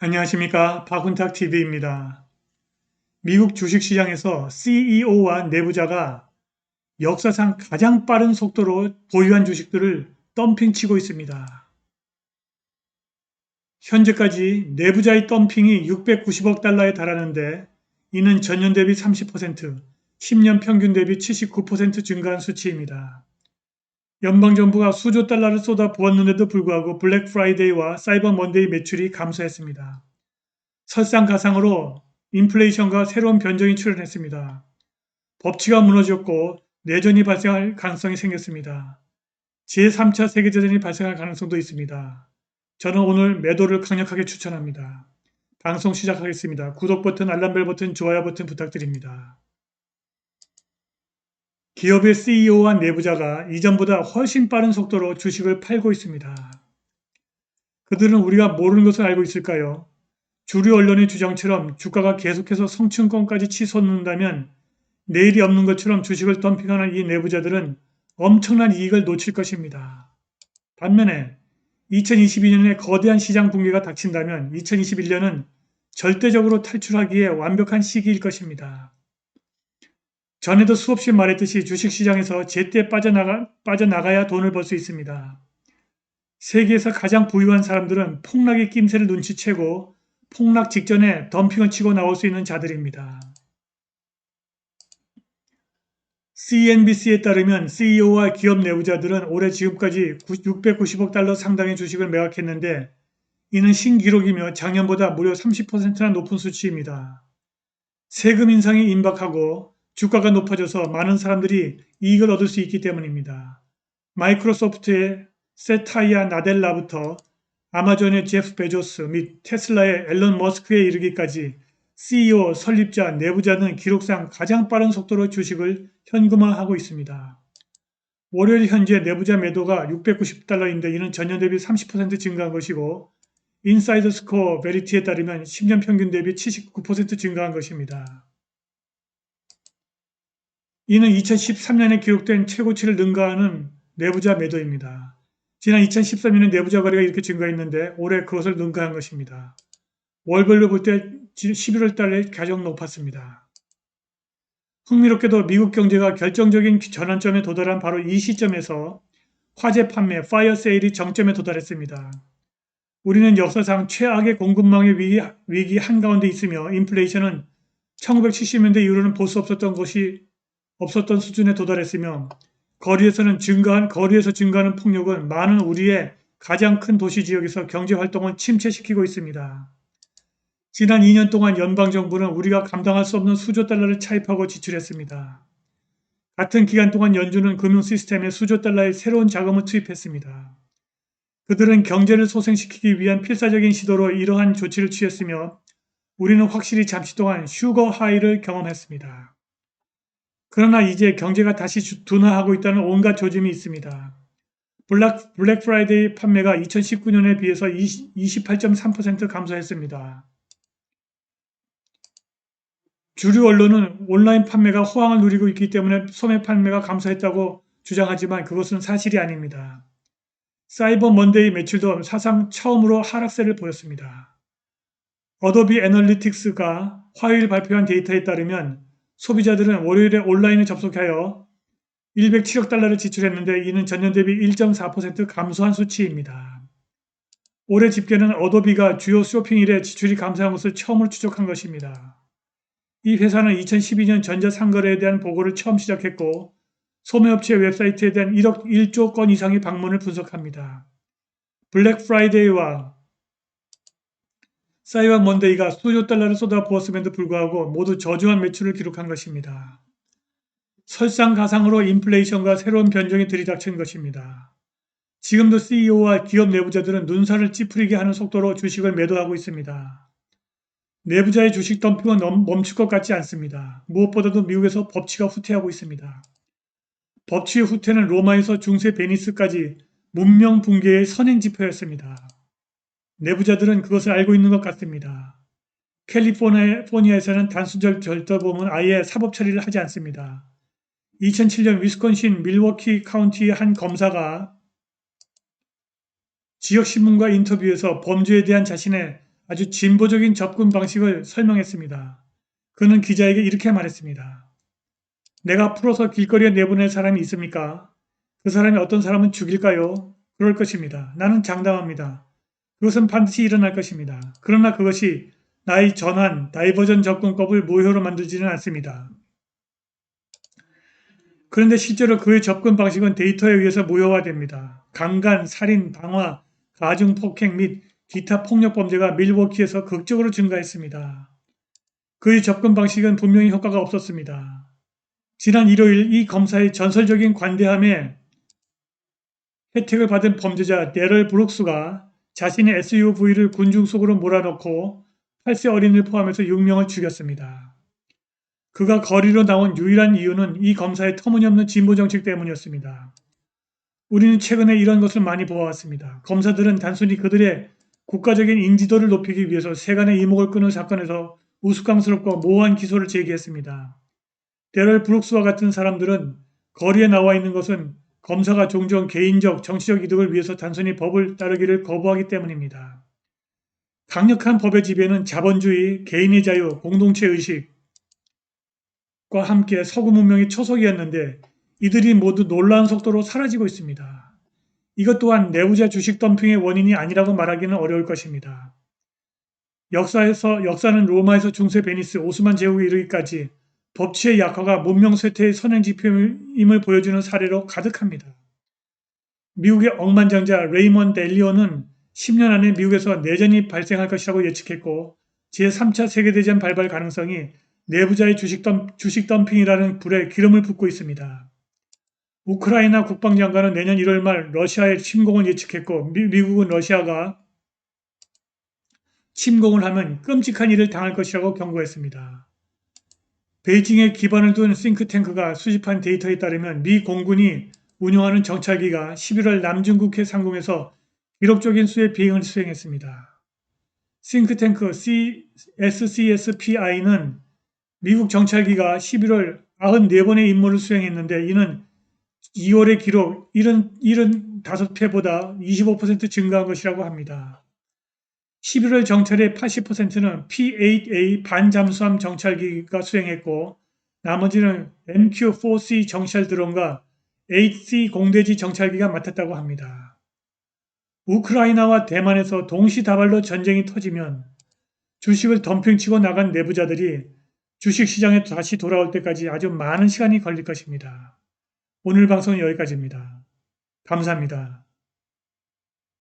안녕하십니까. 박훈탁 TV입니다. 미국 주식시장에서 CEO와 내부자가 역사상 가장 빠른 속도로 보유한 주식들을 덤핑치고 있습니다. 현재까지 내부자의 덤핑이 690억 달러에 달하는데 이는 전년 대비 30%, 10년 평균 대비 79% 증가한 수치입니다. 연방정부가 수조 달러를 쏟아 부었는데도 불구하고 블랙 프라이데이와 사이버 먼데이 매출이 감소했습니다. 설상가상으로 인플레이션과 새로운 변종이 출현했습니다. 법치가 무너졌고 내전이 발생할 가능성이 생겼습니다. 제3차 세계대전이 발생할 가능성도 있습니다. 저는 오늘 매도를 강력하게 추천합니다. 방송 시작하겠습니다. 구독 버튼, 알람벨 버튼, 좋아요 버튼 부탁드립니다. 기업의 CEO와 내부자가 이전보다 훨씬 빠른 속도로 주식을 팔고 있습니다. 그들은 우리가 모르는 것을 알고 있을까요? 주류 언론의 주장처럼 주가가 계속해서 성층권까지 치솟는다면 내일이 없는 것처럼 주식을 덤핑하는 이 내부자들은 엄청난 이익을 놓칠 것입니다. 반면에 2022년에 거대한 시장 붕괴가 닥친다면 2021년은 절대적으로 탈출하기에 완벽한 시기일 것입니다. 전에도 수없이 말했듯이 주식시장에서 제때 빠져나가, 빠져나가야 돈을 벌 수 있습니다. 세계에서 가장 부유한 사람들은 폭락의 낌새를 눈치채고 폭락 직전에 덤핑을 치고 나올 수 있는 자들입니다. CNBC에 따르면 CEO와 기업 내부자들은 올해 지금까지 690억 달러 상당의 주식을 매각했는데 이는 신기록이며 작년보다 무려 30%나 높은 수치입니다. 세금 인상이 임박하고 주가가 높아져서 많은 사람들이 이익을 얻을 수 있기 때문입니다. 마이크로소프트의 세타이아 나델라부터 아마존의 제프 베조스 및 테슬라의 앨런 머스크에 이르기까지 CEO, 설립자, 내부자는 기록상 가장 빠른 속도로 주식을 현금화하고 있습니다. 월요일 현재 내부자 매도가 690달러인데 이는 전년 대비 30% 증가한 것이고 인사이드 스코어 베리티에 따르면 10년 평균 대비 79% 증가한 것입니다. 이는 2013년에 기록된 최고치를 능가하는 내부자 매도입니다. 지난 2013년에 내부자 거래가 이렇게 증가했는데 올해 그것을 능가한 것입니다. 월별로 볼 때 11월 달에 가장 높았습니다. 흥미롭게도 미국 경제가 결정적인 전환점에 도달한 바로 이 시점에서 화재 판매, 파이어 세일이 정점에 도달했습니다. 우리는 역사상 최악의 공급망의 위기, 위기 한가운데 있으며 인플레이션은 1970년대 이후로는 볼 수 없었던 것이 없었던 수준에 도달했으며 거리에서는 증가한 거리에서 증가하는 폭력은 많은 우리의 가장 큰 도시 지역에서 경제 활동을 침체시키고 있습니다. 지난 2년 동안 연방 정부는 우리가 감당할 수 없는 수조 달러를 차입하고 지출했습니다. 같은 기간 동안 연준은 금융 시스템에 수조 달러의 새로운 자금을 투입했습니다. 그들은 경제를 소생시키기 위한 필사적인 시도로 이러한 조치를 취했으며 우리는 확실히 잠시 동안 슈거 하이를 경험했습니다. 그러나 이제 경제가 다시 둔화하고 있다는 온갖 조짐이 있습니다. 블랙, 블랙 프라이데이 판매가 2019년에 비해서 28.3% 감소했습니다. 주류 언론은 온라인 판매가 호황을 누리고 있기 때문에 소매 판매가 감소했다고 주장하지만 그것은 사실이 아닙니다. 사이버 먼데이 매출도 사상 처음으로 하락세를 보였습니다. 어도비 애널리틱스가 화요일 발표한 데이터에 따르면 소비자들은 월요일에 온라인에 접속하여 107억 달러를 지출했는데 이는 전년 대비 1.4% 감소한 수치입니다. 올해 집계는 어도비가 주요 쇼핑일에 지출이 감소한 것을 처음으로 추적한 것입니다. 이 회사는 2012년 전자상거래에 대한 보고를 처음 시작했고 소매업체 웹사이트에 대한 1억 1조 건 이상의 방문을 분석합니다. 블랙 프라이데이와 사이버 먼데이가 수조 달러를 쏟아부었음에도 불구하고 모두 저조한 매출을 기록한 것입니다. 설상가상으로 인플레이션과 새로운 변종이 들이닥친 것입니다. 지금도 CEO와 기업 내부자들은 눈살을 찌푸리게 하는 속도로 주식을 매도하고 있습니다. 내부자의 주식 덤핑은 멈출 것 같지 않습니다. 무엇보다도 미국에서 법치가 후퇴하고 있습니다. 법치의 후퇴는 로마에서 중세 베니스까지 문명 붕괴의 선행 지표였습니다. 내부자들은 그것을 알고 있는 것 같습니다. 캘리포니아에서는 단순절 절도범은 아예 사법 처리를 하지 않습니다. 2007년 위스콘신 밀워키 카운티의 한 검사가 지역신문과 인터뷰에서 범죄에 대한 자신의 아주 진보적인 접근 방식을 설명했습니다. 그는 기자에게 이렇게 말했습니다. 내가 풀어서 길거리에 내보낼 사람이 있습니까? 그 사람이 어떤 사람은 죽일까요? 그럴 것입니다. 나는 장담합니다. 그것은 반드시 일어날 것입니다. 그러나 그것이 나의 전환, 다이버전 접근법을 모효로 만들지는 않습니다. 그런데 실제로 그의 접근 방식은 데이터에 의해서 무효화됩니다. 강간, 살인, 방화, 가중 폭행 및 기타 폭력 범죄가 밀워키에서 극적으로 증가했습니다. 그의 접근 방식은 분명히 효과가 없었습니다. 지난 일요일 이 검사의 전설적인 관대함에 혜택을 받은 범죄자 데럴 브룩스가 자신의 SUV를 군중 속으로 몰아넣고 8세 어린이를 포함해서 6명을 죽였습니다. 그가 거리로 나온 유일한 이유는 이 검사의 터무니없는 진보 정책 때문이었습니다. 우리는 최근에 이런 것을 많이 보아왔습니다. 검사들은 단순히 그들의 국가적인 인지도를 높이기 위해서 세간의 이목을 끄는 사건에서 우스꽝스럽고 모호한 기소를 제기했습니다. 데럴 브룩스와 같은 사람들은 거리에 나와 있는 것은 검사가 종종 개인적 정치적 이득을 위해서 단순히 법을 따르기를 거부하기 때문입니다. 강력한 법의 지배는 자본주의, 개인의 자유, 공동체 의식과 함께 서구 문명의 초석이었는데 이들이 모두 놀라운 속도로 사라지고 있습니다. 이것 또한 내부자 주식 덤핑의 원인이 아니라고 말하기는 어려울 것입니다. 역사에서 역사는 로마에서 중세 베니스 오스만 제국에 이르기까지 법치의 약화가 문명 쇠퇴의 선행 지표임을 보여주는 사례로 가득합니다. 미국의 억만장자 레이먼드 엘리오는 10년 안에 미국에서 내전이 발생할 것이라고 예측했고 제3차 세계대전 발발 가능성이 내부자의 주식, 덤, 주식 덤핑이라는 불에 기름을 붓고 있습니다. 우크라이나 국방장관은 내년 1월 말 러시아의 침공을 예측했고 미, 미국은 러시아가 침공을 하면 끔찍한 일을 당할 것이라고 경고했습니다. 베이징에 기반을 둔 싱크탱크가 수집한 데이터에 따르면 미 공군이 운영하는 정찰기가 11월 남중국해 상공에서 기록적인 수의 비행을 수행했습니다. 싱크탱크 SCSPI는 미국 정찰기가 11월 94번의 임무를 수행했는데 이는 2월의 기록 75회보다 25% 증가한 것이라고 합니다. 11월 정찰의 80%는 P-8A 반잠수함 정찰기가 수행했고 나머지는 MQ-4C 정찰 드론과 8C 공대지 정찰기가 맡았다고 합니다. 우크라이나와 대만에서 동시다발로 전쟁이 터지면 주식을 덤핑치고 나간 내부자들이 주식시장에 다시 돌아올 때까지 아주 많은 시간이 걸릴 것입니다. 오늘 방송은 여기까지입니다. 감사합니다.